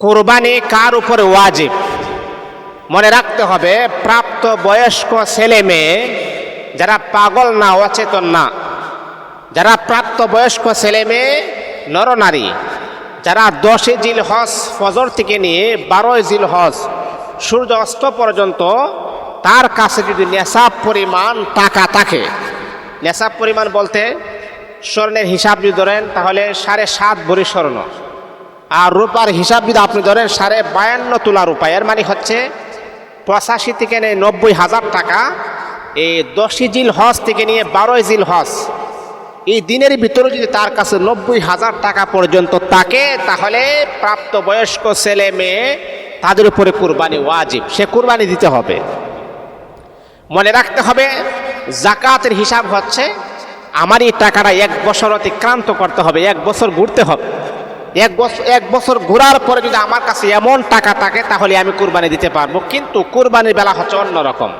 কোরবানি কার উপরে ওয়াজিব? মনে রাখতে হবে, প্রাপ্ত বয়স্ক ছেলে মেয়ে যারা পাগল না, অচেতন না, যারা প্রাপ্ত বয়স্ক ছেলে মেয়ে নরনারী যারা দশে জিল হজ ফজর থেকে নিয়ে বারোই জিল হজ সূর্য অস্ত পর্যন্ত তার কাছে যদি নেশাব পরিমাণ টাকা থাকে, নেশাব পরিমাণ বলতে স্বর্ণের হিসাব যদি ধরেন, তাহলে সাড়ে সাত ভরি স্বর্ণ। আর রূপার হিসাব যদি আপনি ধরেন সাড়ে বায়ান্ন তোলা রূপা এর মানে হচ্ছে পঁচাশি থেকে নিয়ে নব্বই হাজার টাকা, এই দশই জিল হজ থেকে নিয়ে বারোই জিল হজ, এই দিনের ভিতরে যদি তার কাছে নব্বই হাজার টাকা পর্যন্ত থাকে, তাহলে প্রাপ্তবয়স্ক ছেলে মেয়ে তাদের উপরে কুরবানি ওয়াজিব। সে কুরবানি দিতে হবে। মনে রাখতে হবে, জাকাতের হিসাব হচ্ছে, আমার এই টাকাটা এক বছর অতিক্রান্ত করতে হবে, এক বছর ঘুরতে হবে। এক বছর এক বছর ঘোরার পরে যদি আমার কাছে এমন টাকা থাকে, তাহলে আমি কুরবানি দিতে পারব। কিন্তু কুরবানির বেলা হচ্ছে অন্যরকম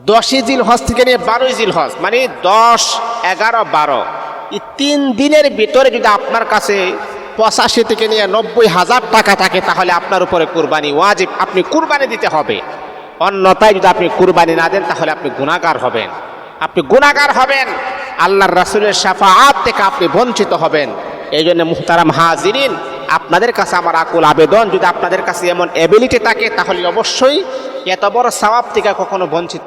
দশই জিল হজ থেকে নিয়ে বারোই জিল হজ মানে দশ, এগারো, বারো। এই তিন দিনের ভিতরে যদি আপনার কাছে পঁচাশি থেকে নিয়ে নব্বই হাজার টাকা থাকে, তাহলে আপনার উপরে কুরবানি ওয়াজিব। আপনি কুরবানি দিতে হবে। অন্যথায় যদি আপনি কুরবানি না দেন, তাহলে আপনি গুণাগার হবেন। আপনি গুণাগার হবেন। আল্লাহর রাসুলের সাফাআত থেকে আপনি বঞ্চিত হবেন। এই জন্য মুহতারাম হাজিরিন, আপনাদের কাছে আমার আকুল আবেদন, যদি আপনাদের কাছে এমন অ্যাবিলিটি থাকে, তাহলে অবশ্যই এত বড় সবাব থেকে কখনো বঞ্চিত